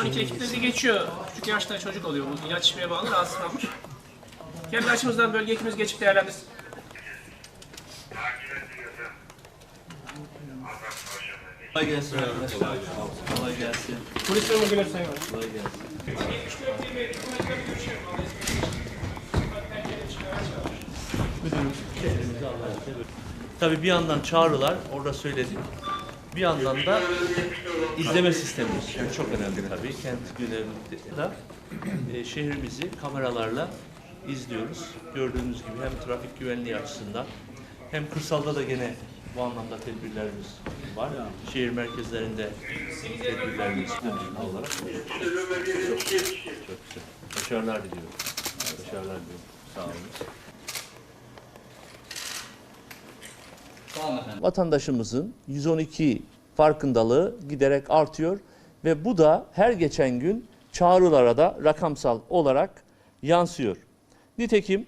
12 ekipleri geçiyor. Küçük yaşta çocuk oluyor. Bu ilaç içmeye bağlı rahatsızlanmış. Kendi açımızdan bölge ekibimiz geçip değerlendirsin. Kolay gelsin arkadaşlar. Kolay gelsin. Polis memuru Sayın. Kolay gelsin. Tabii bir yandan çağrılar, orada söyledik. Bir yandan da izleme sistemimiz. Bu çok önemli tabii. Kent günlerinde de e, şehrimizi kameralarla izliyoruz. Gördüğünüz gibi hem trafik güvenliği açısından hem kırsalda da gene bu anlamda tedbirlerimiz var. Şehir merkezlerinde tedbirlerimiz önemli olarak. Çok güzel. Başarılar diliyorum. Başarılar diliyorum. Sağ olun. Vatandaşımızın 112 farkındalığı giderek artıyor ve bu da her geçen gün çağrılara da rakamsal olarak yansıyor. Nitekim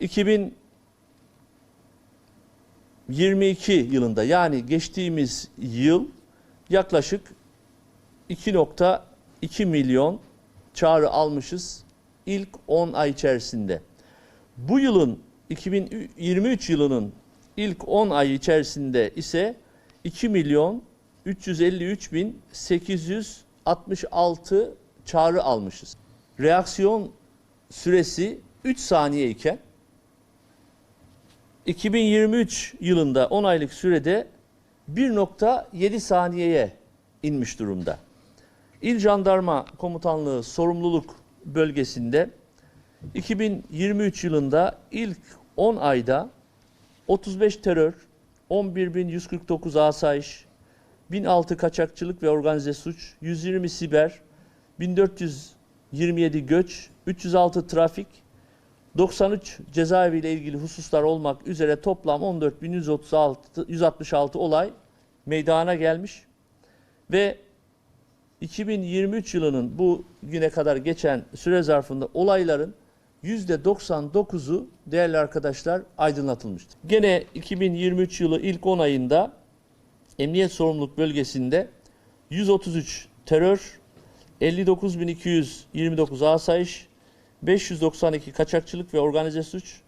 2022 yılında yani geçtiğimiz yıl yaklaşık 2.2 milyon çağrı almışız ilk 10 ay içerisinde. Bu yılın 2023 yılının ilk 10 ay içerisinde ise 2 milyon 353 bin 866 çağrı almışız. Reaksiyon süresi 3 saniye iken 2023 yılında 10 aylık sürede 1.7 saniyeye inmiş durumda. İl Jandarma Komutanlığı sorumluluk bölgesinde 2023 yılında ilk 10 ayda 35 terör, 11.149 asayiş, 1006 kaçakçılık ve organize suç, 120 siber, 1427 göç, 306 trafik, 93 cezaevi ile ilgili hususlar olmak üzere toplam 14.136 166 olay meydana gelmiş ve 2023 yılının bu güne kadar geçen süre zarfında olayların %99'u değerli arkadaşlar aydınlatılmıştır. Gene 2023 yılı ilk 10 ayında Emniyet Sorumluluk Bölgesi'nde 133 terör, 59.229 asayiş, 592 kaçakçılık ve organize suç,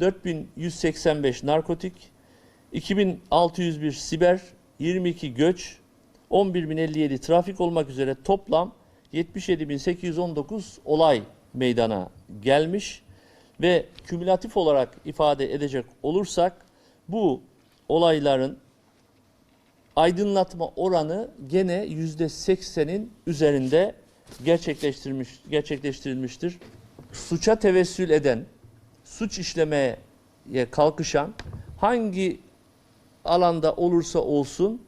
4185 narkotik, 2601 siber, 22 göç, 11.057 trafik olmak üzere toplam 77.819 olay meydana gelmiş ve kümülatif olarak ifade edecek olursak bu olayların aydınlatma oranı gene yüzde seksenin üzerinde gerçekleştirmiş, gerçekleştirilmiştir. Suça tevessül eden, suç işlemeye kalkışan hangi alanda olursa olsun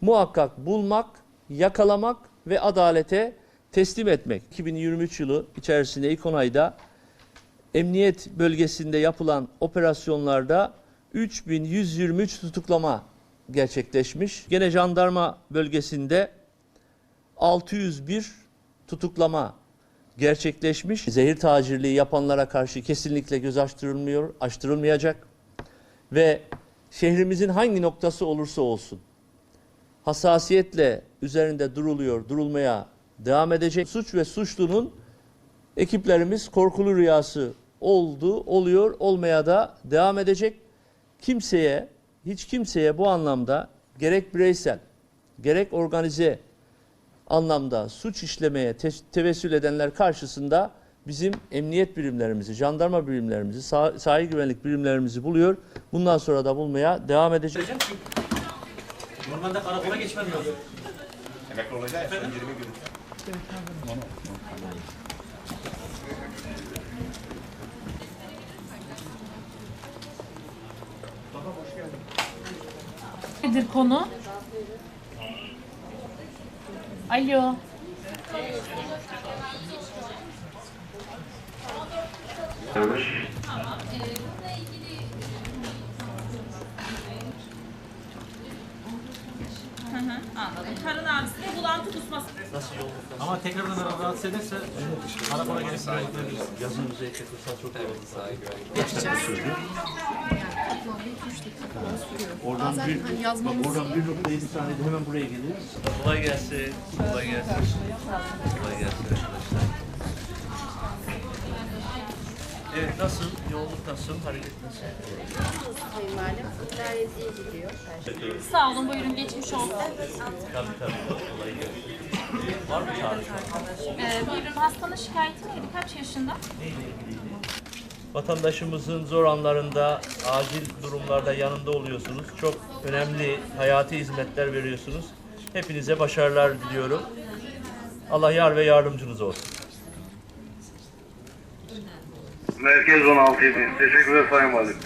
muhakkak bulmak, yakalamak ve adalete teslim etmek. 2023 yılı içerisinde ilk 10 ayda emniyet bölgesinde yapılan operasyonlarda 3123 tutuklama gerçekleşmiş. Gene jandarma bölgesinde 601 tutuklama gerçekleşmiş. Zehir tacirliği yapanlara karşı kesinlikle göz açtırılmıyor, açtırılmayacak. Ve şehrimizin hangi noktası olursa olsun hassasiyetle üzerinde duruluyor, durulmaya devam edecek. Suç ve suçlunun ekiplerimiz korkulu rüyası oldu, oluyor, olmaya da devam edecek. Kimseye, hiç kimseye bu anlamda gerek bireysel, gerek organize anlamda suç işlemeye te- tevessül edenler karşısında bizim emniyet birimlerimizi, jandarma birimlerimizi, sah- sahil güvenlik birimlerimizi buluyor. Bundan sonra da bulmaya devam edecek. Normalde karakola geçmem lazım. Emekli olacak son 20 gün. Nedir konu? Alo. Anladım. Karın ağrısı ve bulantı kusması. Nasıl yol? Ama tekrardan araba rahatsız ederse karakola gelip müdahale edebiliriz. Yazın özellikle kırsal çok yoğun. toplamda 2-3 dakika falan sürüyor. Oradan Bazen bir, hani bak yazmamız oradan 1.7 saniyede hemen buraya geliriz. Kolay gelsin. Kolay gelsin. Kolay gelsin Evet nasıl? Yoğunluk nasıl? Hareket nasıl? Sayın Valim, gayet iyi gidiyor. Sağ olun buyurun geçmiş olsun. Tabii tabii. Kolay gelsin. Var mı çağrı şu an? Ee, buyurun hastanın şikayeti neydi? Kaç yaşında? Vatandaşımızın zor anlarında, acil durumlarda yanında oluyorsunuz. Çok önemli hayati hizmetler veriyorsunuz. Hepinize başarılar diliyorum. Allah yar ve yardımcınız olsun. Merkez 16 bin. Teşekkürler Sayın Valim.